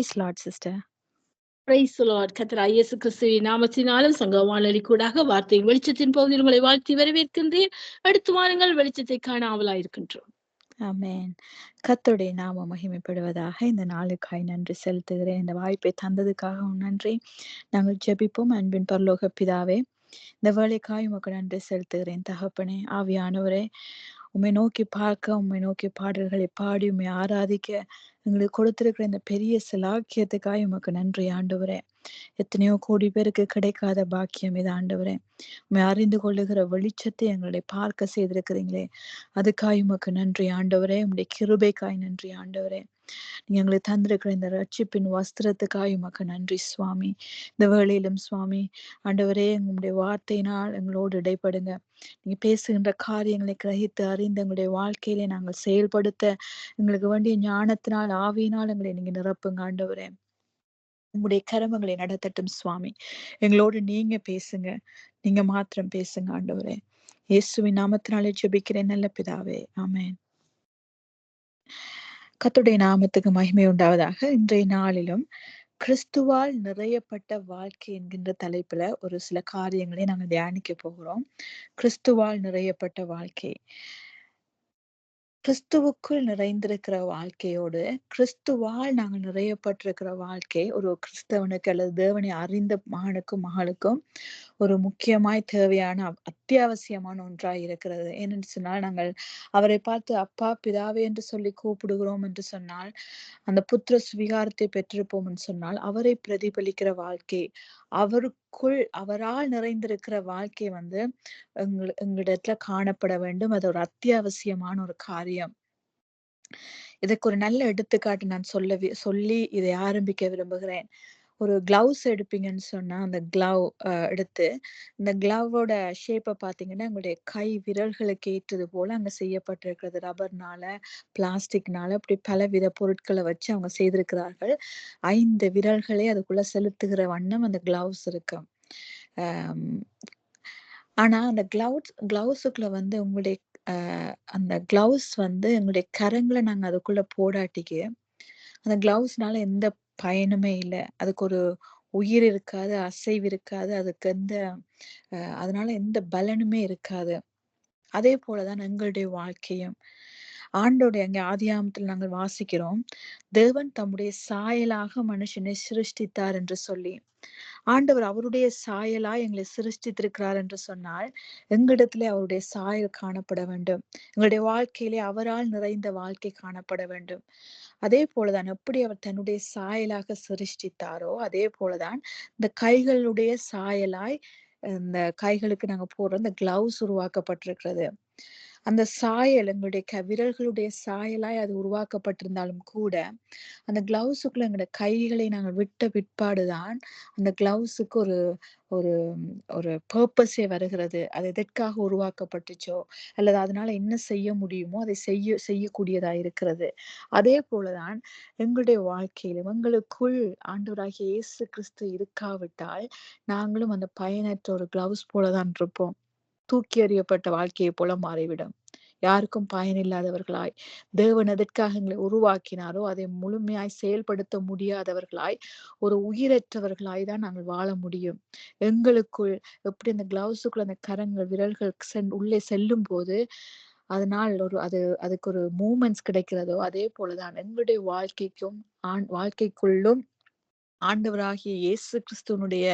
Praise Lord, sister. Praise Lord கத்தரா இயேசு கிறிஸ்துவின் நாமத்தினாலும் சங்க வானொலி கூடாக வார்த்தையின் வெளிச்சத்தின் பகுதியில் உங்களை வாழ்த்தி வரவேற்கின்றேன். அடுத்து வாருங்கள் வெளிச்சத்தை காண ஆவலாயிருக்கின்றோம் ஆமென் கர்த்தருடைய நாம மகிமைப்படுவதாக இந்த நாளுக்காய் நன்றி செலுத்துகிறேன். இந்த வாய்ப்பை தந்ததுக்காகவும் நன்றி. நாங்கள் ஜெபிப்போம். அன்பின் பரலோக பிதாவே இந்த வேலைக்காய் உமக்கு நன்றி செலுத்துகிறேன். தகப்பனே ஆவியானவரே உம்மை நோக்கி பார்க்க உம்மை நோக்கி பாடல்களை பாடி உம்மை ஆராதிக்க எங்களுக்கு கொடுத்திருக்கிற இந்த பெரிய சிலாக்கியத்துக்காய் உமக்கு நன்றி ஆண்டவரே. எத்தனையோ கோடி பேருக்கு கிடைக்காத பாக்கியம் இது ஆண்டவரே. உண்மை அறிந்து கொள்ளுகிற வெளிச்சத்தை எங்களை பார்க்க செய்திருக்கிறீங்களே. அதுக்காய் உமக்கு நன்றி ஆண்டவரே. உங்களுடைய கிருபைக்காய் நன்றி ஆண்டவரே. நீங்க எங்களுக்கு தந்திருக்கிற இந்த ரட்சிப்பின் வஸ்திரத்துக்காய் உமக்கு நன்றி சுவாமி. இந்த வேளையிலும் சுவாமி ஆண்டவரே உங்களுடைய வார்த்தையினால் எங்களோடு இடைப்படுங்க. நீங்க பேசுகின்ற காரியங்களை கிரகித்து அறிந்து எங்களுடைய வாழ்க்கையிலே நாங்கள் செயல்படுத்த எங்களுக்கு வேண்டிய ஞானத்தினால் ஆவியினால் எங்களை நீங்க நிரப்புங்க ஆண்டவரே. உங்களுடைய கரமங்களை நடத்தட்டும் சுவாமி. எங்களோடு நீங்க பேசுங்க. நீங்க மாத்திரம் பேசுங்க ஆண்டவரே. இயேசுவின் நாமத்தினாலே ஜெபிக்கிறேன் நல்ல பிதாவே. ஆமேன். கத்துடைய நாமத்துக்கு மகிமை உண்டாவதாக. இன்றைய நாளிலும் கிறிஸ்துவால் நிறையப்பட்ட வாழ்க்கை என்கின்ற தலைப்புல ஒரு சில காரியங்களை நாங்க தியானிக்க போகிறோம். கிறிஸ்துவால் நிறையப்பட்ட வாழ்க்கை. கிறிஸ்துவுக்குள் நிறைந்திருக்கிற வாழ்க்கையோடு கிறிஸ்துவால் நாங்கள் நிறையப்பட்டிருக்கிற வாழ்க்கை ஒரு கிறிஸ்தவனுக்கு அல்லது தேவனை அறிந்த மகனுக்கும் மகளுக்கும் ஒரு முக்கியமாய் தேவையான அத்தியாவசியமான ஒன்றா இருக்கிறது. ஏனென்று சொன்னால் நாங்கள் அவரை பார்த்து அப்பா பிதாவே என்று சொல்லி கூப்பிடுகிறோம் என்று சொன்னால் அந்த புத்திர சுவிகாரத்தை பெற்றிருப்போம் என்று சொன்னால் அவரை பிரதிபலிக்கிற வாழ்க்கை அவருக்குள் அவரால் நிறைந்திருக்கிற வாழ்க்கை வந்து எங்கள எங்களிடத்துல காணப்பட வேண்டும். அது ஒரு அத்தியாவசியமான ஒரு காரியம். இதுக்கு ஒரு நல்ல எடுத்துக்காட்டு நான் சொல்ல வி- சொல்லி இதை ஆரம்பிக்க விரும்புகிறேன். ஒரு கிளவுஸ் எடுப்பீங்கன்னு சொன்னா அந்த கிளவ் எடுத்து இந்த கிளவோட ஷேப்பை பார்த்தீங்கன்னா உங்களுடைய கை விரல்களுக்கு ஏற்றது போல அங்க செய்யப்பட்டிருக்கிறது. ரப்பர்னால பிளாஸ்டிக்னால அப்படி பலவித பொருட்களை வச்சு அவங்க செய்திருக்கிறார்கள். ஐந்து விரல்களை அதுக்குள்ள செலுத்துகிற வண்ணம் அந்த கிளவுஸ் இருக்கு. ஆனா அந்த கிளவுஸ் கிளவுஸுக்குள்ள வந்து உங்களுடைய அந்த கிளவுஸ் வந்து எங்களுடைய கரங்களை நாங்க அதுக்குள்ள போடாட்டிக்கு அந்த கிளவுஸ்னால எந்த பயனுமே இல்லை. அதுக்கு ஒரு உயிர் இருக்காது அசைவு இருக்காது. அதுக்கு எந்த அதனால எந்த பலனுமே இருக்காது. அதே போலதான் எங்களுடைய வாழ்க்கையும். ஆண்டோடைய அங்கே ஆதியாமத்தில் நாங்கள் வாசிக்கிறோம். தேவன் தம்முடைய சாயலாக மனுஷனை சிருஷ்டித்தார் என்று சொல்லி. ஆண்டவர் அவருடைய சாயலா எங்களை சிருஷ்டித்திருக்கிறார் என்று சொன்னால் எங்களிடத்திலே அவருடைய சாயல் காணப்பட வேண்டும். எங்களுடைய வாழ்க்கையிலே அவரால் நிறைந்த வாழ்க்கை காணப்பட வேண்டும். அதே போலதான் எப்படி அவர் தன்னுடைய சாயலாக சிருஷ்டித்தாரோ அதே போலதான் இந்த கைகளுடைய சாயலாய் இந்த கைகளுக்கு நாங்க போடுற இந்த கிளவுஸ் உருவாக்கப்பட்டிருக்கிறது. அந்த சாயல் எங்களுடைய க விரல்களுடைய சாயலாய் அது உருவாக்கப்பட்டிருந்தாலும் கூட அந்த கிளவுஸுக்குள்ள எங்களுடைய கைகளை நாங்கள் விட்ட பிற்பாடுதான் அந்த கிளவுஸுக்கு ஒரு ஒரு ஒரு பர்பஸே வருகிறது. அது எதற்காக உருவாக்கப்பட்டுச்சோ அல்லது அதனால என்ன செய்ய முடியுமோ அதை செய்ய செய்யக்கூடியதா இருக்கிறது. அதே போலதான் எங்களுடைய வாழ்க்கையிலும் எங்களுக்குள் ஆண்டவராகிய இயேசு கிறிஸ்து இருக்காவிட்டால் நாங்களும் அந்த பயனற்ற ஒரு கிளவுஸ் போலதான் இருப்போம். தூக்கி எறியப்பட்ட வாழ்க்கையை போல மாறிவிடும். யாருக்கும் பயனில்லாதவர்களாய் தேவன் எதற்காக எங்களை உருவாக்கினாரோ அதை முழுமையாய் செயல்படுத்த முடியாதவர்களாய் ஒரு உயிரற்றவர்களாய் தான் நாங்கள் வாழ முடியும். எங்களுக்குள் எப்படி அந்த கிளவுஸுக்குள்ள அந்த கரங்கள் விரல்கள் சென் உள்ளே செல்லும் போது அதனால் ஒரு அது அதுக்கு ஒரு மூமெண்ட்ஸ் கிடைக்கிறதோ அதே போலதான் எங்களுடைய வாழ்க்கைக்கும் ஆண் வாழ்க்கைக்குள்ளும் ஆண்டவராகிய இயேசு கிறிஸ்துவனுடைய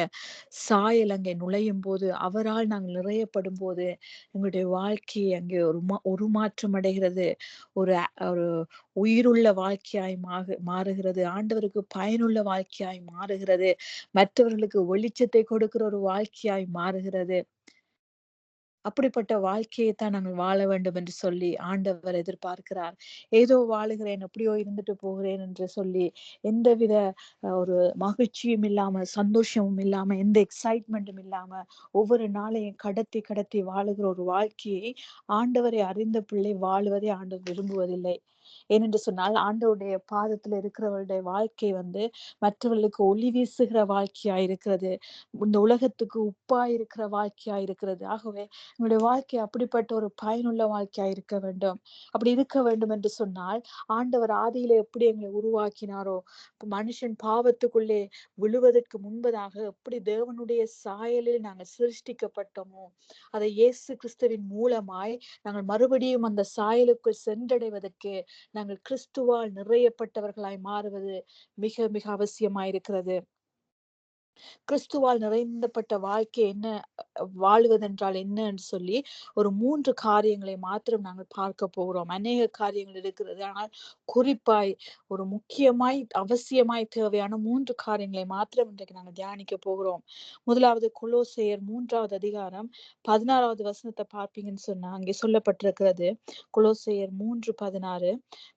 சாயல் அங்கே நுழையும் போது அவரால் நாங்கள் நிறையப்படும் போது எங்களுடைய வாழ்க்கை அங்கே ஒரு மா ஒரு மாற்றம் அடைகிறது. ஒரு ஒரு உயிருள்ள வாழ்க்கையாய் மாக மாறுகிறது. ஆண்டவருக்கு பயனுள்ள வாழ்க்கையாய் மாறுகிறது. மற்றவர்களுக்கு வெளிச்சத்தை கொடுக்கிற ஒரு வாழ்க்கையாய் மாறுகிறது. அப்படிப்பட்ட வாழ்க்கையை தான் நாங்கள் வாழ வேண்டும் என்று சொல்லி ஆண்டவர் எதிர்பார்க்கிறார். ஏதோ வாழுகிறேன் எப்படியோ இருந்துட்டு போகிறேன் என்று சொல்லி எந்தவித ஒரு மகிழ்ச்சியும் இல்லாம சந்தோஷமும் இல்லாம எந்த எக்ஸைட்மெண்ட்டும் இல்லாம ஒவ்வொரு நாளையும் கடத்தி கடத்தி வாழுகிற ஒரு வாழ்க்கையை ஆண்டவரை அறிந்த பிள்ளை வாழுவதை ஆண்டவர் விரும்புவதில்லை. ஏனென்று சொன்னால் ஆண்டவருடைய பாதத்துல இருக்கிறவருடைய வாழ்க்கை வந்து மற்றவர்களுக்கு ஒளி வீசுகிற வாழ்க்கையா இருக்கிறது. இந்த உலகத்துக்கு உப்பா இருக்கிற வாழ்க்கையா இருக்கிறது. ஆகவே எங்களுடைய வாழ்க்கை அப்படிப்பட்ட ஒரு பயனுள்ள வாழ்க்கையா இருக்க வேண்டும். அப்படி இருக்க வேண்டும் என்று சொன்னால் ஆண்டவர் ஆதியில எப்படி எங்களை உருவாக்கினாரோ மனுஷன் பாவத்துக்குள்ளே விழுவதற்கு முன்பதாக எப்படி தேவனுடைய சாயலில் நாங்கள் சிருஷ்டிக்கப்பட்டோமோ அதை இயேசு கிறிஸ்துவின் மூலமாய் நாங்கள் மறுபடியும் அந்த சாயலுக்குள் சென்றடைவதற்கு நாங்கள் கிறிஸ்துவால் நிறையப்பட்டவர்களாய் மாறுவது மிக மிக அவசியமாயிருக்கிறது. கிறிஸ்துவால் நிறைந்தப்பட்ட வாழ்க்கை என்ன? வாழ்வதென்றால் என்னன்னு சொல்லி ஒரு மூன்று காரியங்களை மாத்திரம் நாங்கள் பார்க்க போகிறோம். அநேக காரியங்கள் இருக்கிறது. ஆனால் குறிப்பாய் ஒரு முக்கியமாய் அவசியமாய் தேவையான மூன்று காரியங்களை மாத்திரம் இன்றைக்கு நாங்கள் தியானிக்க போகிறோம். முதலாவது கொலோசையர் மூன்றாவது அதிகாரம் பதினாறாவது வசனத்தை பார்ப்பீங்கன்னு சொன்னா அங்கே சொல்லப்பட்டிருக்கிறது. கொலோசையர் மூன்று பதினாறு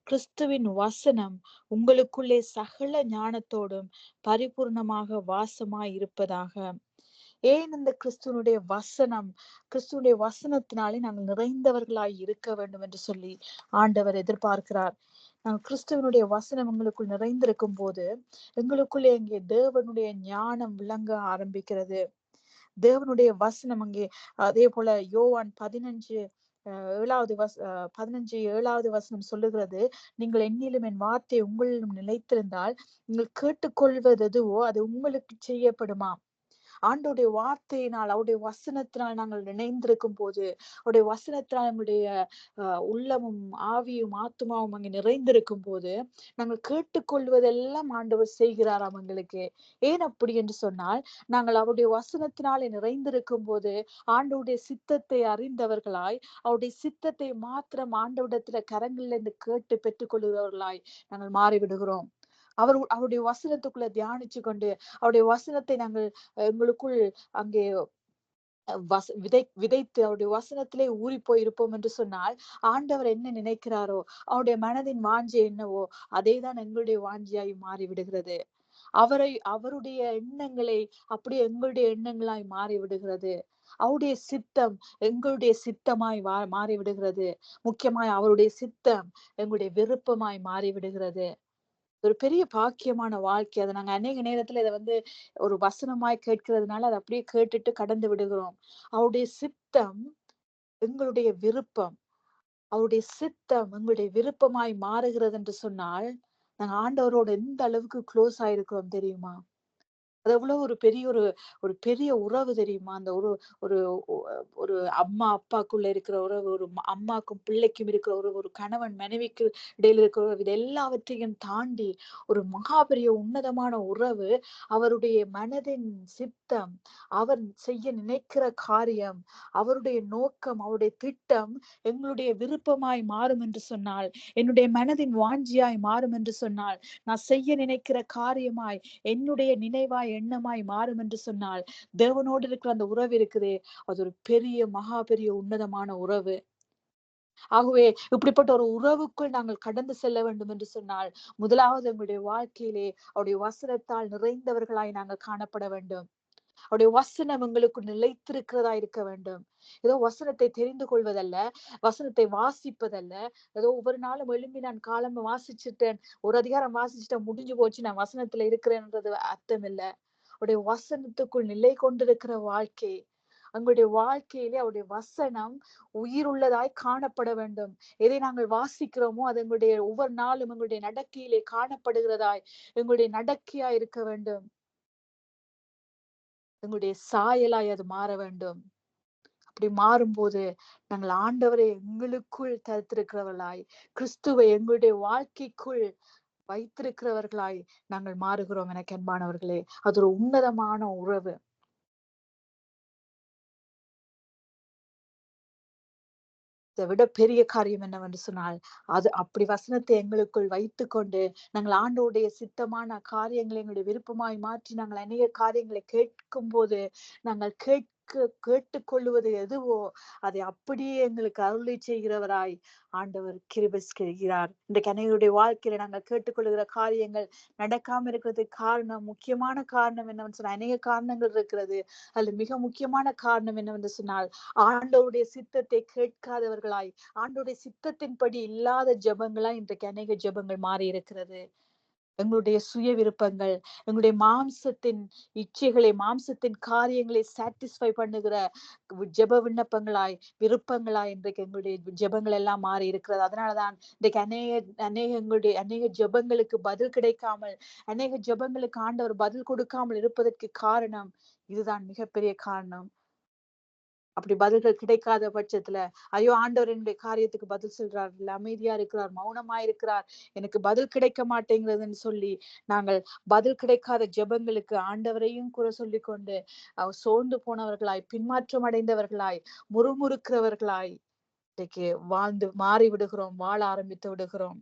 கிறிஸ்துவின் வசனம் உங்களுக்குள்ளே சகல ஞானத்தோடும் பரிபூர்ணமாக வாசம் இருப்பதாக. ஏன் இந்த கிறிஸ்துவனுடைய வசனம்? கிறிஸ்துவனுடைய வசனத்தினாலே நாங்கள் நிறைந்தவர்களாய் இருக்க வேண்டும் என்று சொல்லி ஆண்டவர் எதிர்பார்க்கிறார். நாங்கள் கிறிஸ்துவனுடைய வசனம் எங்களுக்குள் நிறைந்திருக்கும் போது எங்களுக்குள்ளே இங்கே தேவனுடைய ஞானம் விளங்க ஆரம்பிக்கிறது. தேவனுடைய வசனம் அங்கே அதே போல யோவான் பதினஞ்சு ஏழாவது வச பதினஞ்சு ஏழாவது வசனம் சொல்லுகிறது நீங்கள் என்னிலும் என் வார்த்தை உங்களிலும் நிலைத்திருந்தால் நீங்கள் கேட்டுக்கொள்வது எதுவோ அது உங்களுக்கு செய்யப்படுமா? ஆண்டோடைய வார்த்தையினால் அவருடைய வசனத்தினால் நாங்கள் நினைந்திருக்கும் போது அவருடைய வசனத்தினால் நம்முடைய உள்ளமும் ஆவியும் ஆத்மாவும் அங்கே நிறைந்திருக்கும் போது நாங்கள் கேட்டுக்கொள்வதெல்லாம் ஆண்டவர் செய்கிறாராம் எங்களுக்கு. ஏன் அப்படி என்று சொன்னால் நாங்கள் அவருடைய வசனத்தினாலே நிறைந்திருக்கும் போது ஆண்டவுடைய சித்தத்தை அறிந்தவர்களாய் அவருடைய சித்தத்தை மாத்திரம் ஆண்டவிடத்துல கரங்களிலிருந்து கேட்டு பெற்றுக்கொள்கிறவர்களாய் நாங்கள் மாறிவிடுகிறோம். அவர் அவருடைய வசனத்துக்குள்ள தியானிச்சு கொண்டு அவருடைய வசனத்தை நாங்கள் எங்களுக்குள் அங்கே வச விதை விதைத்து அவருடைய வசனத்திலே ஊறி போயிருப்போம் என்று சொன்னால் ஆண்டவர் என்ன நினைக்கிறாரோ அவருடைய மனதின் வாஞ்சி என்னவோ அதேதான் எங்களுடைய வாஞ்சியாய் மாறி விடுகிறது அவரை அவருடைய எண்ணங்களை அப்படியே எங்களுடைய எண்ணங்களாய் மாறி விடுகிறது அவருடைய சித்தம் எங்களுடைய சித்தமாய் மாறிவிடுகிறது. மாறி விடுகிறது முக்கியமாய் அவருடைய சித்தம் எங்களுடைய விருப்பமாய் மாறி விடுகிறது ஒரு பெரிய பாக்கியமான வாழ்க்கை. அதை நாங்க அநேக நேரத்துல இதை வந்து ஒரு வசனமாய் கேட்கிறதுனால அதை அப்படியே கேட்டுட்டு கடந்து விடுகிறோம். அவருடைய சித்தம் எங்களுடைய விருப்பம். அவருடைய சித்தம் எங்களுடைய விருப்பமாய் மாறுகிறது என்று சொன்னால் நாங்க ஆண்டவரோட எந்த அளவுக்கு க்ளோஸ் ஆயிருக்கிறோம் தெரியுமா? அது எவ்வளவு ஒரு பெரிய ஒரு ஒரு பெரிய உறவு தெரியுமா? அந்த ஒரு ஒரு ஒரு அம்மா அப்பாக்குள்ள இருக்கிற உறவு ஒரு அம்மாக்கும் பிள்ளைக்கும் இருக்கிற உறவு ஒரு கணவன் மனைவிக்கு இடையில இருக்கிற உறவு இது எல்லாவற்றையும் தாண்டி ஒரு மகாபெரிய உன்னதமான உறவு அவருடைய மனதின் சித்தம் அவர் செய்ய நினைக்கிற காரியம் அவருடைய நோக்கம் அவருடைய திட்டம் எங்களுடைய விருப்பமாய் மாறும் என்று சொன்னால் என்னுடைய மனதின் வாஞ்சியாய் மாறும் என்று சொன்னால் நான் செய்ய நினைக்கிற காரியமாய் என்னுடைய நினைவாய் எண்ணமாய் மாறும் என்று சொன்னால் தேவனோடு இருக்கிற அந்த உறவு இருக்குதே அது ஒரு பெரிய மகா பெரிய உன்னதமான உறவு. ஆகவே இப்படிப்பட்ட ஒரு உறவுக்குள் நாங்கள் கடந்து செல்ல வேண்டும் என்று சொன்னால் முதலாவது எங்களுடைய வாழ்க்கையிலே அவருடைய வசனத்தால் நிறைந்தவர்களாய் நாங்கள் காணப்பட வேண்டும். அவருடைய வசனம் எங்களுக்கு நிலைத்திருக்கிறதா இருக்க வேண்டும். ஏதோ வசனத்தை தெரிந்து கொள்வதல்ல வசனத்தை வாசிப்பதல்ல. ஏதோ ஒவ்வொரு நாளும் எழும்பி நான் காலம் வாசிச்சுட்டேன் ஒரு அதிகாரம் வாசிச்சுட்டேன் முடிஞ்சு போச்சு நான் வசனத்துல இருக்கிறேன்றது அர்த்தம் இல்ல அவருடைய வசனத்துக்குள் நிலை கொண்டிருக்கிற வாழ்க்கை அவங்களுடைய வாழ்க்கையிலே அவருடைய வசனம் உயிர் உள்ளதாய் காணப்பட வேண்டும். எதை நாங்கள் வாசிக்கிறோமோ அது எங்களுடைய ஒவ்வொரு நாளும் எங்களுடைய நடக்கையிலே காணப்படுகிறதாய் எங்களுடைய நடக்கையா இருக்க வேண்டும். எங்களுடைய சாயலாய் அது மாற வேண்டும். அப்படி மாறும்போது நாங்கள் ஆண்டவரை எங்களுக்குள் தடுத்திருக்கிறவர்களாய் கிறிஸ்துவை எங்களுடைய வாழ்க்கைக்குள் வைத்திருக்கிறவர்களாய் நாங்கள் மாறுகிறோம் என அன்பானவர்களே. அது ஒரு உன்னதமான உறவு. இதை விட பெரிய காரியம் என்னவென்று சொன்னால் அது அப்படி வசனத்தை எங்களுக்குள் வைத்து கொண்டு நாங்கள் ஆண்டோடைய சித்தமான காரியங்களை எங்களுடைய விருப்பமாய் மாற்றி நாங்கள் அநேக காரியங்களை கேட்கும் போது நாங்கள் கேட்க கேட்டுக்கொள்வது எதுவோ அதை அப்படியே எங்களுக்கு அருளை செய்கிறவராய் ஆண்டவர் கிருபை செய்கிறார். இன்றைக்கு அனைவருடைய வாழ்க்கையில நாங்கள் கேட்டுக்கொள்கிற காரியங்கள் நடக்காம இருக்கிறதுக்கு காரணம் முக்கியமான காரணம் என்னவென்று சொன்னால் அநேக காரணங்கள் இருக்கிறது. அதுல மிக முக்கியமான காரணம் என்னவென்று சொன்னால் ஆண்டவருடைய சித்தத்தை கேட்காதவர்களாய் ஆண்டவருடைய சித்தத்தின்படி இல்லாத ஜெபங்களாய் இன்றைக்கு அநேக ஜெபங்கள் மாறி இருக்கிறது எங்களுடைய சுய விருப்பங்கள் எங்களுடைய மாம்சத்தின் இச்சைகளை மாம்சத்தின் காரியங்களை சாட்டிஸ்ஃபை பண்ணுகிற ஜெப விண்ணப்பங்களாய் விருப்பங்களாய் இன்றைக்கு எங்களுடைய ஜெபங்கள் எல்லாம் மாறி இருக்கிறது. அதனாலதான் இன்றைக்கு அநேக அநேக எங்களுடைய அநேக ஜெபங்களுக்கு பதில் கிடைக்காமல் அநேக ஜெபங்களுக்கு ஆண்டவர் பதில் கொடுக்காமல் இருப்பதற்கு காரணம் இதுதான் மிகப்பெரிய காரணம். அப்படி பதில்கள் கிடைக்காத பட்சத்துல ஐயோ ஆண்டவர் என்னுடைய காரியத்துக்கு பதில் சொல்றார் இல்ல அமைதியா இருக்கிறார் மௌனமா இருக்கிறார் எனக்கு பதில் கிடைக்க மாட்டேங்கிறதுன்னு சொல்லி நாங்கள் பதில் கிடைக்காத ஜெபங்களுக்கு ஆண்டவரையும் குறை சொல்லி கொண்டு சோர்ந்து போனவர்களாய் பின்மாற்றம் அடைந்தவர்களாய் முறுமுறுக்கிறவர்களாய் இன்றைக்கு வாழ்ந்து மாறி விடுகிறோம் வாழ ஆரம்பித்து விடுகிறோம்.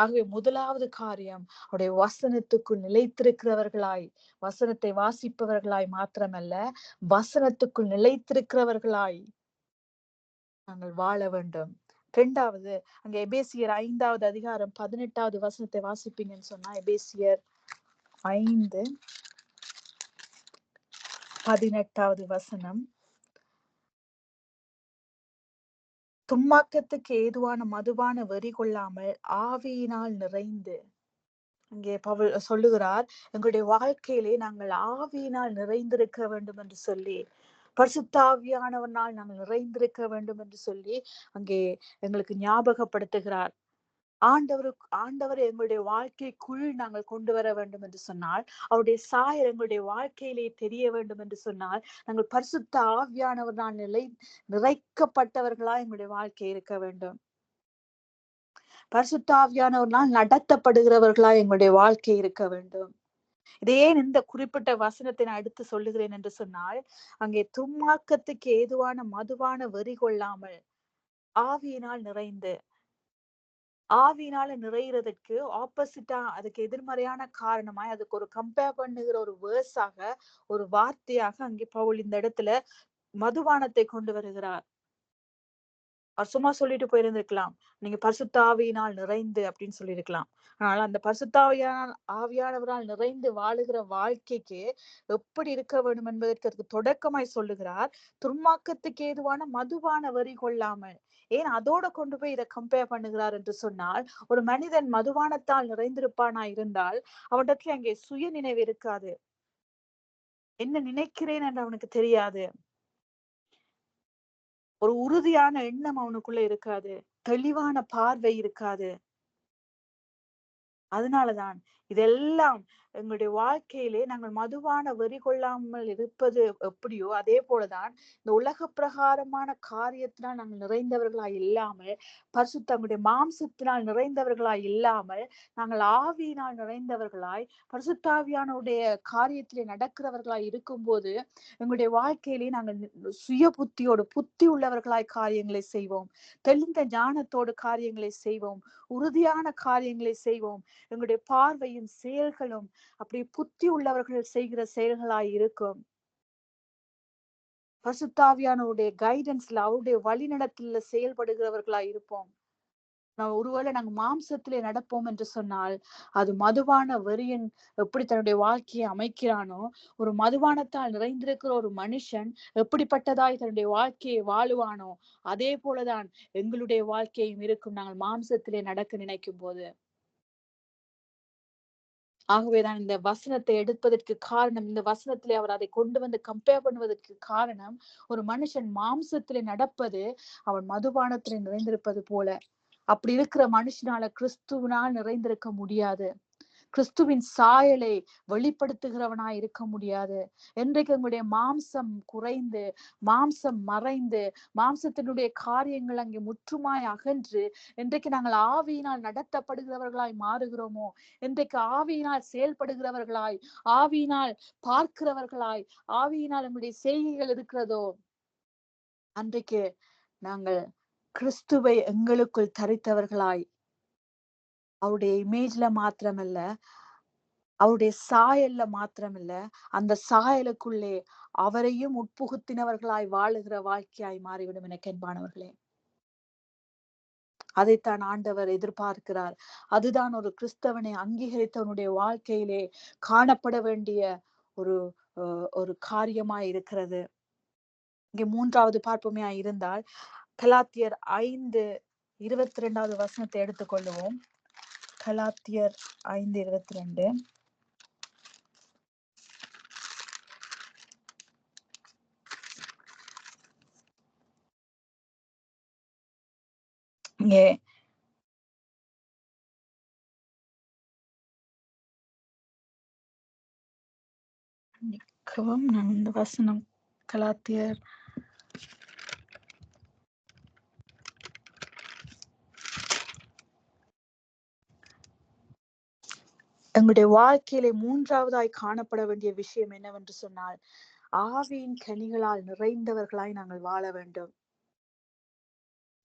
ஆகவே முதலாவது காரியம் அவருடைய வசனத்துக்குள் நிலைத்திருக்கிறவர்களாய் வசனத்தை வாசிப்பவர்களாய் மாத்திரமல்ல வசனத்துக்குள் நிலைத்திருக்கிறவர்களாய் நாங்கள் வாழ வேண்டும். ரெண்டாவது அங்க எபேசியர் ஐந்தாவது அதிகாரம் பதினெட்டாவது வசனத்தை வாசிப்பீங்கன்னு சொன்னா எபேசியர் ஐந்து பதினெட்டாவது வசனம். தும்மாக்கத்துக்கு ஏதுவான மதுவான வெறி கொள்ளாமல் ஆவியினால் நிறைந்து அங்கே பவுல் சொல்லுகிறார் எங்களுடைய வாழ்க்கையிலே நாங்கள் ஆவியினால் நிறைந்திருக்க வேண்டும் என்று சொல்லி பரிசுத்தாவியானவனால் நாங்கள் நிறைந்திருக்க வேண்டும் என்று சொல்லி அங்கே எங்களுக்கு ஞாபகப்படுத்துகிறார். ஆண்டவர் ஆண்டவர் எங்களுடைய வாழ்க்கைக்குள் நாங்கள் கொண்டு வர வேண்டும் என்று சொன்னால் அவருடைய சாயல் எங்களுடைய வாழ்க்கையிலே தெரிய வேண்டும் என்று சொன்னால் நாங்கள் பரிசுத்த ஆவியானவர் நான் நிலை நிறைக்கப்பட்டவர்களா எங்களுடைய வாழ்க்கை இருக்க வேண்டும். பரிசுத்தாவியானவர்களால் நடத்தப்படுகிறவர்களா எங்களுடைய வாழ்க்கை இருக்க வேண்டும். இதே இந்த குறிப்பிட்ட வசனத்தை நான் எடுத்து சொல்லுகிறேன் என்று சொன்னால் அங்கே தும்மாக்கத்துக்கு ஏதுவான மதுவான வெறி கொள்ளாமல் ஆவியினால் நிறைந்து ஆவியினால நிறைகிறதுக்கு ஆப்போசிட்டா அதுக்கு எதிர்மறையான காரணமாய் அதுக்கு ஒரு கம்பேர் பண்ணுகிற ஒரு வேர்ஸாக ஒரு வார்த்தையாக அங்கே பவுல் இந்த இடத்துல மதுபானத்தை கொண்டு வருகிறார். அவர் சும்மா சொல்லிட்டு போயிருந்திருக்கலாம். நீங்க பரிசுத்தாவியினால் நிறைந்து அப்படின்னு சொல்லியிருக்கலாம். ஆனால் அந்த பரிசுத்தாவியான ஆவியானவரால் நிறைந்து வாழுகிற வாழ்க்கைக்கு எப்படி இருக்க வேண்டும் என்பதற்கு அதுக்கு தொடக்கமாய் சொல்லுகிறார். துர்மாக்கத்துக்கு ஏதுவான மதுவான வரி கொள்ளாமல். ஏன் அதோட கொண்டு போய் இதை கம்பேர் பண்ணுகிறார் என்று சொன்னால் ஒரு மனிதன் மதுவானத்தால் நிறைந்திருப்பானா இருந்தால் அவனிடத்துல அங்கே சுய நினைவு இருக்காது. என்ன நினைக்கிறேன் என்று அவனுக்கு தெரியாது. ஒரு உறுதியான எண்ணம் அவனுக்குள்ள இருக்காது. தெளிவான பார்வை இருக்காது. அதனாலதான் இதெல்லாம் எங்களுடைய வாழ்க்கையிலே நாங்கள் மதுவான வெறி கொள்ளாமல் இருப்பது எப்படியோ அதே போலதான் இந்த உலக பிரகாரமான காரியத்தினால் நாங்கள் நிறைந்தவர்களாய் இல்லாமல் பரிசு தங்களுடைய மாம்சத்தினால் நிறைந்தவர்களாய் இல்லாமல் நாங்கள் ஆவியினால் நிறைந்தவர்களாய் பரிசுத்தாவியானுடைய காரியத்திலே நடக்கிறவர்களாய் இருக்கும்போது எங்களுடைய வாழ்க்கையிலே நாங்கள் சுய புத்தியோடு புத்தி உள்ளவர்களாய் காரியங்களை செய்வோம். தெளிந்த ஞானத்தோடு காரியங்களை செய்வோம். உறுதியான காரியங்களை செய்வோம். எங்களுடைய செய்யும் செயல்களும் அப்படி புத்தி உள்ளவர்கள் செய்கிற செயல்களாய் இருக்கும். பசுத்தாவியானவருடைய கைடன்ஸ்ல அவருடைய வழிநடத்துல செயல்படுகிறவர்களா இருப்போம். நம்ம ஒருவேளை நாங்க மாம்சத்திலே நடப்போம் என்று சொன்னால் அது மதுவான வெறியன் எப்படி தன்னுடைய வாழ்க்கையை அமைக்கிறானோ ஒரு மதுவானத்தால் நிறைந்திருக்கிற ஒரு மனுஷன் எப்படிப்பட்டதாய் தன்னுடைய வாழ்க்கையை வாழுவானோ அதே போலதான் எங்களுடைய வாழ்க்கையும் இருக்கும். நாங்கள் மாம்சத்திலே நடக்க நினைக்கும் போது ஆகவேதான் இந்த வசனத்தை எடுப்பதற்கு காரணம் இந்த வசனத்திலே அவர் அதை கொண்டு வந்து கம்பேர் பண்ணுவதற்கு காரணம் ஒரு மனுஷன் மாம்சத்திலே நடப்பது அவன் மதுபானத்திலே நிறைந்திருப்பது போல. அப்படி இருக்கிற மனுஷனால கிறிஸ்துவனால் நிறைந்திருக்க முடியாது. கிறிஸ்துவின் சாயலை வெளிப்படுத்துகிறவனாய் இருக்க முடியாது. என்றைக்கு உங்களுடைய மாம்சம் குறைந்து மாம்சம் மறைந்து மாம்சத்தினுடைய காரியங்கள் அங்கே முற்றுமாய் அகன்று என்றைக்கு நாங்கள் ஆவியினால் நடத்தப்படுகிறவர்களாய் மாறுகிறோமோ என்றைக்கு ஆவியினால் செயல்படுகிறவர்களாய் ஆவியினால் பார்க்கிறவர்களாய் ஆவியினால் எங்களுடைய செய்கைகள் இருக்கிறதோ அன்றைக்கு நாங்கள் கிறிஸ்துவை எங்களுக்குள் தரித்தவர்களாய் அவருடைய இமேஜ்ல மாத்திரமல்ல அவருடைய சாயல்ல மாத்திரமில்ல அந்த சாயலுக்குள்ளே அவரையும் உட்புகுத்தினவர்களாய் வாழுகிற வாழ்க்கையாய் மாறிவிடும் என என்பானவர்களே அதைத்தான் ஆண்டவர் எதிர்பார்க்கிறார். அதுதான் ஒரு கிறிஸ்தவனை அங்கீகரித்தவனுடைய வாழ்க்கையிலே காணப்பட வேண்டிய ஒரு ஒரு காரியமாய் இருக்கிறது. இங்கே மூன்றாவது பார்ப்புமையா இருந்தால் கலாத்தியர் ஐந்து இருபத்தி ரெண்டாவது வசனத்தை எடுத்துக்கொள்ளுவோம் கலாத்தியர் ஐந்து இருபத்தி ரெண்டு இங்கே மிகவும் நான் இந்த வசனம். கலாத்தியர் எங்களுடைய வாழ்க்கையிலே மூன்றாவதாய் காணப்பட வேண்டிய விஷயம் என்னவென்று சொன்னால் ஆவியின் கனிகளால் நிறைந்தவர்களாய் நாங்கள் வாழ வேண்டும்.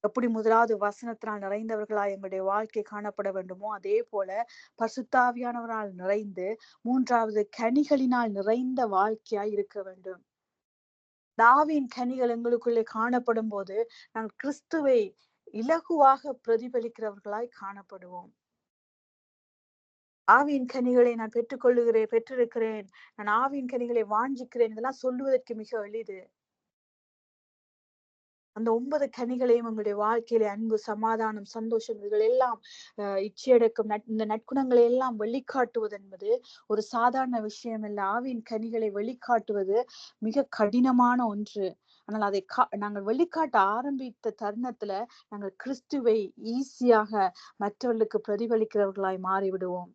எப்படி முதலாவது வசனத்தினால் நிறைந்தவர்களாய் எங்களுடைய வாழ்க்கை காணப்பட வேண்டுமோ அதே போல பசுத்தாவியானவரால் நிறைந்து மூன்றாவது கனிகளினால் நிறைந்த வாழ்க்கையாய் இருக்க வேண்டும். தாவியின் கனிகள் எங்களுக்குள்ளே காணப்படும் போது நாங்கள் கிறிஸ்துவை இலகுவாக பிரதிபலிக்கிறவர்களாய் காணப்படுவோம். ஆவியின் கனிகளை நான் பெற்றுக்கொள்ளுகிறேன் பெற்றிருக்கிறேன். நான் ஆவியின் கனிகளை வாஞ்சிக்கிறேன் இதெல்லாம் சொல்லுவதற்கு மிக எளிது. அந்த ஒன்பது கனிகளையும் உங்களுடைய வாழ்க்கையில அன்பு சமாதானம் சந்தோஷம் இதுகள் எல்லாம் அஹ் இச்சையடக்கம் இந்த நற்குணங்களை எல்லாம் வெளிக்காட்டுவது என்பது ஒரு சாதாரண விஷயம் இல்ல. ஆவியின் கனிகளை வெளிக்காட்டுவது மிக கடினமான ஒன்று. ஆனால் அதை கா நாங்கள் வெளிக்காட்ட ஆரம்பித்த தருணத்துல நாங்கள் கிறிஸ்துவை ஈஸியாக மற்றவர்களுக்கு பிரதிபலிக்கிறவர்களாய் மாறிவிடுவோம்.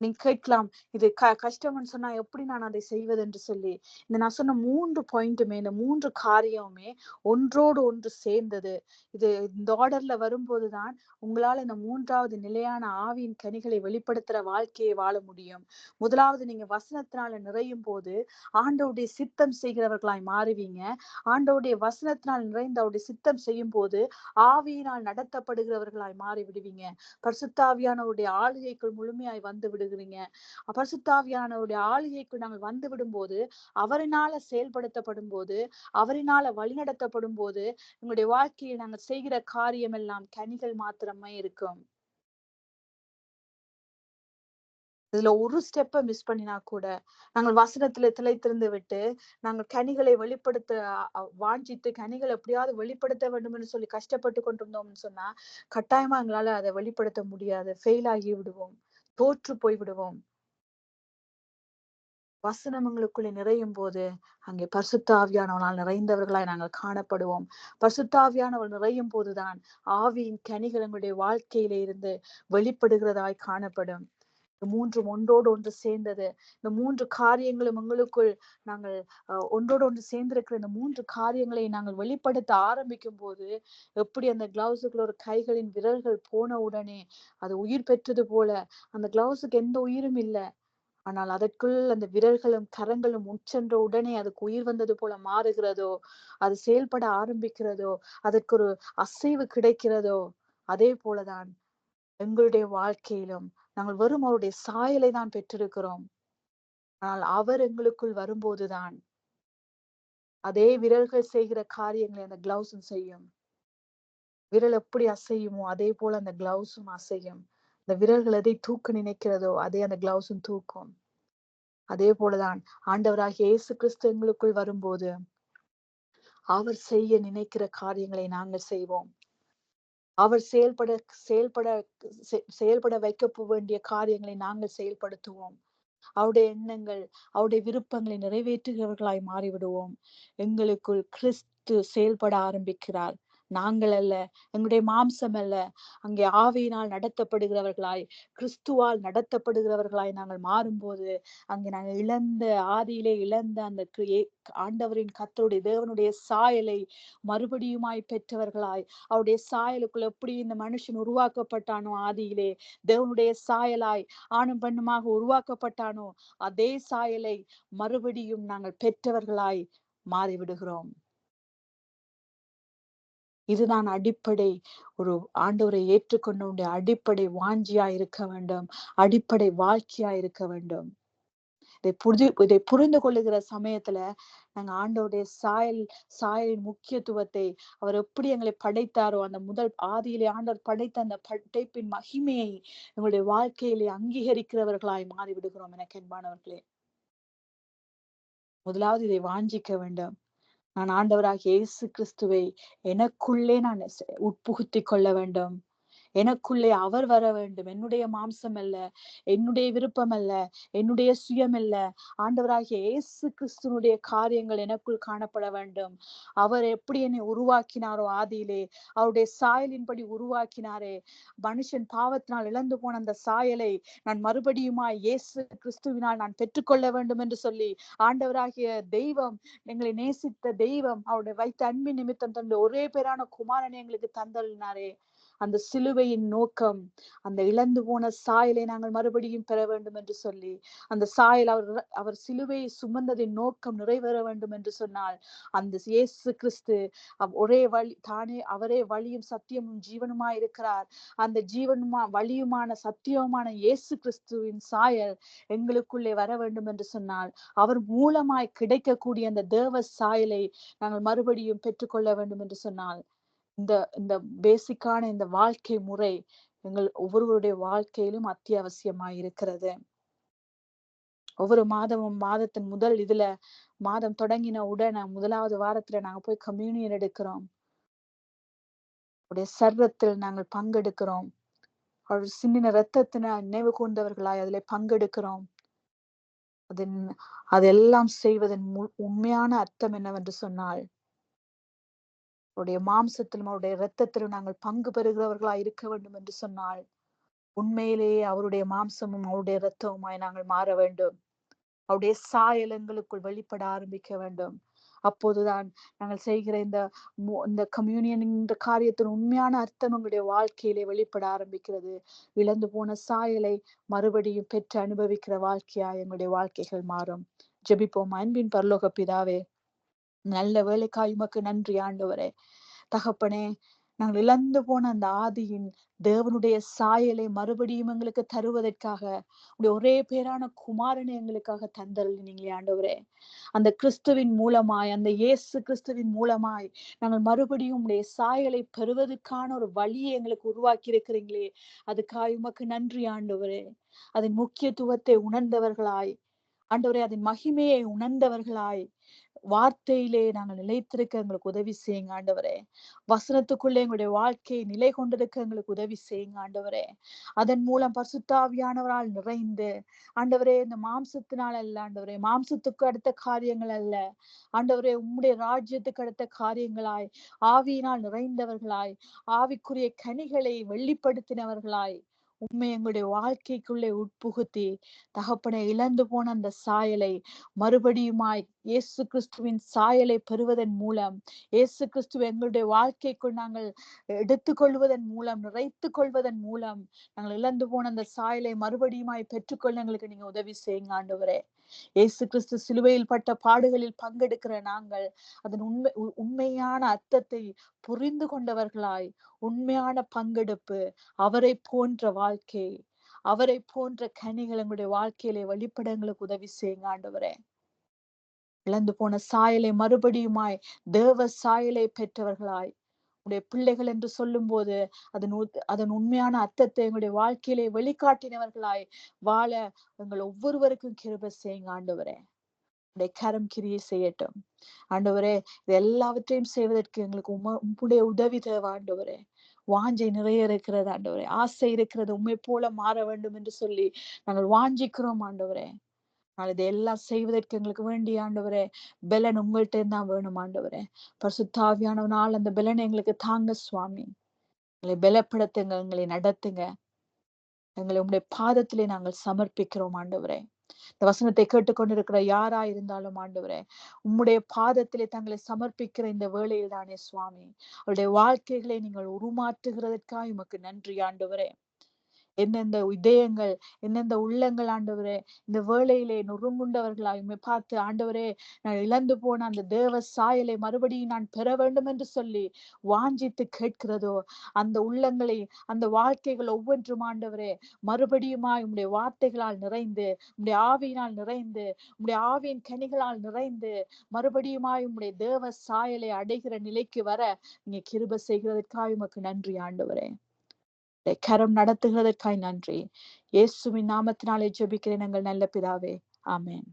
நீங்க கேட்கலாம். இது க கஷ்டம்னு சொன்னா எப்படி நான் அதை செய்வது என்று சொல்லி. இந்த நான் சொன்ன மூன்று பாயிண்ட்டுமே இந்த மூன்று காரியமுமே ஒன்றோடு ஒன்று சேர்ந்தது. இது இந்த ஆர்டர்ல வரும்போதுதான் உங்களால இந்த மூன்றாவது நிலையான ஆவியின் கனிகளை வெளிப்படுத்துற வாழ்க்கையை வாழ முடியும். முதலாவது நீங்க வசனத்தினால நிறையும் போது ஆண்டவுடைய சித்தம் செய்கிறவர்களாய் மாறுவீங்க. ஆண்டவுடைய வசனத்தினால் நிறைந்த அவருடைய சித்தம் செய்யும் போது ஆவியினால் நடத்தப்படுகிறவர்களாய் மாறி விடுவீங்க பரிசுத்தாவியானவருடைய ஆளுகைக்குள் முழுமையாய் வந்து விடு விடுகிறீங்க. பரிசுத்தாவியானவருடைய ஆளுகைக்கு நாங்கள் வந்து விடும்போது அவரினால செயல்படுத்தப்படும் போது அவரினால வழிநடத்தப்படும் போது எங்களுடைய வாழ்க்கையில் நாங்கள் செய்கிற காரியம் எல்லாம் கனிகள் மாத்திரமே இருக்கும். இதுல ஒரு ஸ்டெப்ப மிஸ் பண்ணினா கூட நாங்கள் வசனத்துல திளைத்திருந்து விட்டு நாங்கள் கனிகளை வெளிப்படுத்த வாஞ்சித்து கனிகள் எப்படியாவது வெளிப்படுத்த வேண்டும்னு சொல்லி கஷ்டப்பட்டு கொண்டிருந்தோம்னு சொன்னா கட்டாயமா எங்களால அதை வெளிப்படுத்த முடியாது. ஃபெயில் ஆகி விடுவோம். தோற்று போய் விடுவோம் வசனம் எங்களுக்குள்ளே நிறையும் போது அங்கே பரிசுத்தாவியானவனால் நிறைந்தவர்களாய் நாங்கள் காணப்படுவோம். பரிசுத்தாவியானவள் நிறையும் போதுதான் ஆவியின் கனிகள் எங்களுடைய வாழ்க்கையில இருந்து வெளிப்படுகிறதாய் காணப்படும். மூன்றும் ஒன்றோடு ஒன்று சேர்ந்தது. இந்த மூன்று காரியங்களும் எங்களுக்குள் நாங்கள் ஒன்றோடு ஒன்று சேர்ந்திருக்கிற இந்த மூன்று காரியங்களை நாங்கள் வெளிப்படுத்த ஆரம்பிக்கும் போது எப்படி அந்த கிளவுஸுக்குள்ள ஒரு கைகளின் விரல்கள் போன உடனே அது உயிர் பெற்றது போல அந்த கிளவுஸுக்கு எந்த உயிரும் இல்லை. ஆனால் அதற்குள் அந்த விரல்களும் கரங்களும் உச்சென்ற உடனே அதுக்கு உயிர் வந்தது போல மாறுகிறதோ அது செயல்பட ஆரம்பிக்கிறதோ அதற்கு ஒரு அசைவு கிடைக்கிறதோ அதே போலதான் எங்களுடைய வாழ்க்கையிலும் நாங்கள் வெறும் அவருடைய சாயலை தான் பெற்றிருக்கிறோம். ஆனால் அவர் எங்களுக்குள் வரும்போதுதான் அதே விரல்கள் செய்கிற காரியங்களை அந்த கிளவுஸும் செய்யும். விரல் எப்படி அசையுமோ அதே போல அந்த கிளவுஸும் அசையும். அந்த விரல்கள் எதை தூக்க நினைக்கிறதோ அதே அந்த கிளவுஸும் தூக்கும். அதே போலதான் ஆண்டவராக இயேசு கிறிஸ்து எங்களுக்குள் வரும்போது அவர் செய்ய நினைக்கிற காரியங்களை நாங்கள் செய்வோம். அவர் செயல்பட செயல்பட செயல்பட வைக்க வேண்டிய காரியங்களை நாங்கள் செயல்படுத்துவோம். அவருடைய எண்ணங்கள் அவருடைய விருப்பங்களை நிறைவேற்றுகிறவர்களாய் மாறிவிடுவோம். எங்களுக்குள் கிறிஸ்து செயல்பட ஆரம்பிக்கிறார். நாங்கள் அல்ல எங்களுடைய மாம்சம் அல்ல அங்கே ஆவியினால் நடத்தப்படுகிறவர்களாய் கிறிஸ்துவால் நடத்தப்படுகிறவர்களாய் நாங்கள் மாறும்போது அங்கே நாங்கள் இழந்த ஆதியிலே இழந்த அந்த ஆண்டவரின் கத்தருடைய தேவனுடைய சாயலை மறுபடியுமாய் பெற்றவர்களாய் அவருடைய சாயலுக்குள் எப்படி இந்த மனுஷன் உருவாக்கப்பட்டானோ ஆதியிலே தேவனுடைய சாயலாய் ஆணும் பெண்ணுமாக உருவாக்கப்பட்டானோ அதே சாயலை மறுபடியும் நாங்கள் பெற்றவர்களாய் மாறிவிடுகிறோம். இதுதான் அடிப்படை. ஒரு ஆண்டவரை ஏற்றுக்கொண்டவனுடைய அடிப்படை வாஞ்சியா இருக்க வேண்டும். அடிப்படை வாழ்க்கையா இருக்க வேண்டும். இதை புரிந்து இதை புரிந்து கொள்ளுகிற சமயத்துல நாங்க ஆண்டவருடைய சாயல் சாயலின் முக்கியத்துவத்தை அவர் எப்படி எங்களை படைத்தாரோ அந்த முதல் ஆதியிலே ஆண்டவர் படைத்த அந்த படைப்பின் மகிமையை எங்களுடைய வாழ்க்கையிலே அங்கீகரிக்கிறவர்களாய் மாறி விடுகிறோம் எனக்கு என்பானவர்களே முதலாவது இதை வாஞ்சிக்க வேண்டும். நான் ஆண்டவராக இயேசு கிறிஸ்துவை எனக்குள்ளே நான் உட்புகுத்திக் கொள்ள வேண்டும். எனக்குள்ளே அவர் வர வேண்டும். என்னுடைய மாம்சம் அல்ல என்னுடைய விருப்பம் அல்ல என்னுடைய சுயம் அல்ல. ஆண்டவராகிய இயேசு கிறிஸ்துனுடைய காரியங்கள் எனக்குள் காணப்பட வேண்டும். அவர் எப்படி என்னை உருவாக்கினாரோ ஆதியிலே அவருடைய சாயலின்படி உருவாக்கினாரே. மனுஷன் பாவத்தினால் இழந்து போன அந்த சாயலை நான் மறுபடியுமா இயேசு கிறிஸ்துவினால் நான் பெற்றுக்கொள்ள வேண்டும் என்று சொல்லி ஆண்டவராகிய தெய்வம் எங்களை நேசித்த தெய்வம் அவருடைய வைத்த அன்பின் நிமித்தம் தன்னுடைய ஒரே பேரான குமாரனை எங்களுக்கு தந்தளினாரே அந்த சிலுவையின் நோக்கம் அந்த இழந்து போன சாயலை நாங்கள் மறுபடியும் பெற வேண்டும் என்று சொல்லி அந்த சாயல் அவர் அவர் சிலுவையை சுமந்ததின் நோக்கம் நிறைவேற வேண்டும் என்று சொன்னால் அந்த இயேசு கிறிஸ்து ஒரே வழி தானே அவரே வழியும் சத்தியமும் ஜீவனுமா இருக்கிறார். அந்த ஜீவனுமா வழியுமான சத்தியமான இயேசு கிறிஸ்துவின் சாயல் எங்களுக்குள்ளே வர வேண்டும் என்று சொன்னால் அவர் மூலமாய் கிடைக்கக்கூடிய அந்த தேவ சாயலை நாங்கள் மறுபடியும் பெற்றுக்கொள்ள வேண்டும் என்று சொன்னால் இந்த இந்த பேசிக்கான இந்த வாழ்க்கை முறை எங்கள் ஒவ்வொருவருடைய வாழ்க்கையிலும் அத்தியாவசியமாய் இருக்கிறது. ஒவ்வொரு மாதமும் மாதத்தின் முதல் இதுல மாதம் தொடங்கின உடனே முதலாவது வாரத்துல நாங்க போய் கம்யூனியன் எடுக்கிறோம். அவருடைய சர்வத்தில் நாங்கள் பங்கெடுக்கிறோம். அவர் சின்னின ரத்தத்தின நினைவு கூர்ந்தவர்களாய் அதுல பங்கெடுக்கிறோம். அதன் அதெல்லாம் செய்வதன் உண்மையான அர்த்தம் என்னவென்று சொன்னால் அவருடைய மாம்சத்திலும் அவருடைய இரத்தத்திலும் நாங்கள் பங்கு பெறுகிறவர்களா இருக்க வேண்டும் என்று சொன்னால் உண்மையிலேயே அவருடைய மாம்சமும் அவருடைய இரத்தமுமாய் நாங்கள் மாற வேண்டும். அவருடைய சாயல் எங்களுக்குள் வெளிப்பட ஆரம்பிக்க வேண்டும். அப்போதுதான் நாங்கள் செய்கிற இந்த இந்த கம்யூனியன் இந்த காரியத்தின் உண்மையான அர்த்தம் எங்களுடைய வாழ்க்கையிலே வெளிப்பட ஆரம்பிக்கிறது. இழந்து போன சாயலை மறுபடியும் பெற்று அனுபவிக்கிற வாழ்க்கையா எங்களுடைய வாழ்க்கைகள் மாறும். ஜெபிப்போம். அன்பின் பரலோக பிதாவே நல்ல வேலைக்காய் உமக்கு நன்றி ஆண்டவரே. தகப்பனே நாங்கள் இழந்து போன அந்த ஆதியின் தேவனுடைய சாயலை மறுபடியும் எங்களுக்கு தருவதற்காக உடைய ஒரே பேரான குமாரனை எங்களுக்காக தந்தருள் நீங்களே ஆண்டவரே. அந்த கிறிஸ்துவின் மூலமாய் அந்த இயேசு கிறிஸ்துவின் மூலமாய் நாங்கள் மறுபடியும் உடைய சாயலை பெறுவதற்கான ஒரு வழியை எங்களுக்கு உருவாக்கி இருக்கிறீங்களே அதுக்காக உமக்கு நன்றி ஆண்டவரே. அதன் முக்கியத்துவத்தை உணர்ந்தவர்களாய் ஆண்டவரே அதன் மகிமையை உணர்ந்தவர்களாய் வார்த்தையிலே நாங்கள் நிலைத்திருக்க எங்களுக்கு உதவி செய்யுங்க ஆண்டவரே. வசனத்துக்குள்ளே எங்களுடைய வாழ்க்கையை நிலை கொண்டிருக்க எங்களுக்கு உதவி செய்யுங்க ஆண்டவரே. அதன் மூலம் பசுத்தாவியானவரால் நிறைந்து ஆண்டவரே இந்த மாம்சத்தினால் அல்ல ஆண்டவரே. மாம்சத்துக்கு அடுத்த காரியங்கள் அல்ல. ஆண்டவரே உம்முடைய ராஜ்யத்துக்கு அடுத்த காரியங்களாய் ஆவியினால் நிறைந்தவர்களாய் ஆவிக்குரிய கனிகளை வெளிப்படுத்தினவர்களாய் உண்மை எங்களுடைய வாழ்க்கைக்குள்ளே உட்புகுத்தி தகப்பனை இழந்து போன அந்த சாயலை மறுபடியுமாய் இயேசு கிறிஸ்துவின் சாயலை பெறுவதன் மூலம் இயேசு கிறிஸ்துவ எங்களுடைய வாழ்க்கைக்குள் நாங்கள் எடுத்துக்கொள்வதன் மூலம் நிறைத்து கொள்வதன் மூலம் நாங்கள் இழந்து போன அந்த சாயலை மறுபடியுமாய் பெற்றுக்கொள்ள எங்களுக்கு நீங்க உதவி செய்யுங்க ஆண்டவரே. இயேசு கிறிஸ்து சிலுவையில் பட்ட பாடுகளில் பங்கெடுக்கிற நாங்கள் அதன் உண்மை உண்மையான அர்த்தத்தை புரிந்து கொண்டவர்களாய் உண்மையான பங்கெடுப்பு அவரை போன்ற வாழ்க்கை அவரை போன்ற கனிகள் எங்களுடைய வாழ்க்கையிலே வெளிப்பட எங்களுக்கு உதவி செய்யுங்க ஆண்டவரே. இழந்து போன சாயலை மறுபடியுமாய் தேவ சாயலை பெற்றவர்களாய் உடைய பிள்ளைகள் என்று சொல்லும் போது அதன் அதன் உண்மையான அர்த்தத்தை எங்களுடைய வாழ்க்கையிலே வெளிக்காட்டினவர்களாய் வாழ எங்கள் ஒவ்வொருவருக்கும் கிருப செய்யுங்க ஆண்டவரே. உடைய கரம் கிரியை செய்யட்டும். ஆண்டவரே இது எல்லாவற்றையும் செய்வதற்கு எங்களுக்கு உம உம்முடைய உதவி தேவை ஆண்டவரே. வாஞ்சை நிறைய இருக்கிறது ஆண்டவரே. ஆசை இருக்கிறது உண்மை போல மாற வேண்டும் என்று சொல்லி நாங்கள் வாஞ்சிக்கிறோம் ஆண்டவரே. நான் இதையெல்லாம் செய்வதற்கு எங்களுக்கு வேண்டிய ஆண்டவரே பெலன் உங்கள்கிட்ட தான் வேணும் ஆண்டவரே. பரிசுத்தாவியானவனால் அந்த பெலனை எங்களுக்கு தாங்க சுவாமி. எங்களை பலப்படுத்துங்க எங்களை நடத்துங்க. எங்களை உங்களுடைய பாதத்திலே நாங்கள் சமர்ப்பிக்கிறோம் ஆண்டவரே. இந்த வசனத்தை கேட்டுக்கொண்டிருக்கிற யாரா இருந்தாலும் ஆண்டவரே உம்முடைய பாதத்திலே தங்களை சமர்ப்பிக்கிற இந்த வேளையில் தானே சுவாமி. அவருடைய வாழ்க்கைகளை நீங்கள் உருமாற்றுகிறதற்காக உமக்கு நன்றி ஆண்டவரே. எந்தெந்த இதயங்கள் எந்தெந்த உள்ளங்கள் ஆண்டவரே இந்த வேளையிலே நொறுங்குண்டவர்களாய் பார்த்து ஆண்டவரே நான் இழந்து போன அந்த தேவ சாயலை மறுபடியும் நான் பெற வேண்டும் என்று சொல்லி வாஞ்சித்து கேட்கிறதோ அந்த உள்ளங்களை அந்த வாழ்க்கைகள் ஒவ்வொன்றும் ஆண்டவரே மறுபடியுமாய் உம்முடைய வார்த்தைகளால் நிறைந்து உம்முடைய ஆவியினால் நிறைந்து உம்முடைய ஆவியின் கனிகளால் நிறைந்து மறுபடியுமாய் உம்முடைய தேவ சாயலை அடைகிற நிலைக்கு வர நீங்க கிருப செய்கிறதற்காக உமக்கு நன்றி ஆண்டவரே. கரம் நடத்துகிறதற்காய் நன்றி. இயேசுவின் நாமத்தினாலே ஜெபிக்கிறேன் எங்கள் நல்ல பிதாவே. ஆமேன்.